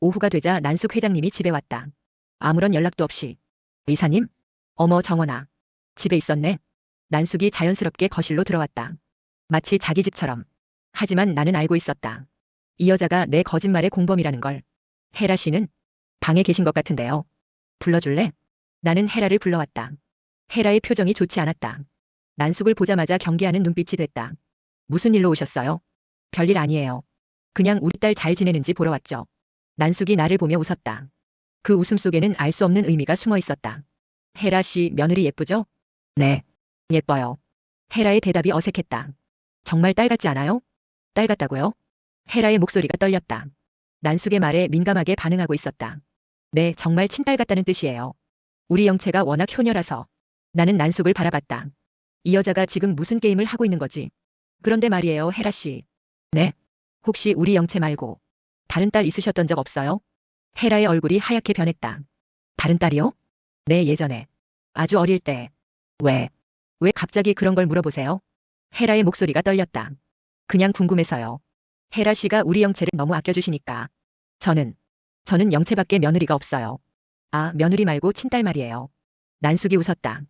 오후가 되자 난숙 회장님이 집에 왔다. 아무런 연락도 없이. 의사님? 어머 정원아. 집에 있었네. 난숙이 자연스럽게 거실로 들어왔다. 마치 자기 집처럼. 하지만 나는 알고 있었다. 이 여자가 내 거짓말의 공범이라는 걸. 헤라 씨는 방에 계신 것 같은데요. 불러줄래? 나는 헤라를 불러왔다. 헤라의 표정이 좋지 않았다. 난숙을 보자마자 경계하는 눈빛이 됐다. 무슨 일로 오셨어요? 별일 아니에요. 그냥 우리 딸 잘 지내는지 보러 왔죠. 난숙이 나를 보며 웃었다. 그 웃음 속에는 알 수 없는 의미가 숨어 있었다. 헤라 씨 며느리 예쁘죠? 네. 예뻐요. 헤라의 대답이 어색했다. 정말 딸 같지 않아요? 딸 같다고요? 헤라의 목소리가 떨렸다. 난숙의 말에 민감하게 반응하고 있었다. 네, 정말 친딸 같다는 뜻이에요. 우리 영채가 워낙 효녀라서 나는 난숙을 바라봤다. 이 여자가 지금 무슨 게임을 하고 있는 거지? 그런데 말이에요, 헤라 씨. 네. 혹시 우리 영채 말고 다른 딸 있으셨던 적 없어요? 헤라의 얼굴이 하얗게 변했다. 다른 딸이요? 네, 예전에. 아주 어릴 때. 왜? 왜 갑자기 그런 걸 물어보세요? 헤라의 목소리가 떨렸다. 그냥 궁금해서요. 헤라 씨가 우리 영채를 너무 아껴주시니까. 저는, 저는 영채밖에 며느리가 없어요. 아, 며느리 말고 친딸 말이에요. 난숙이 웃었다.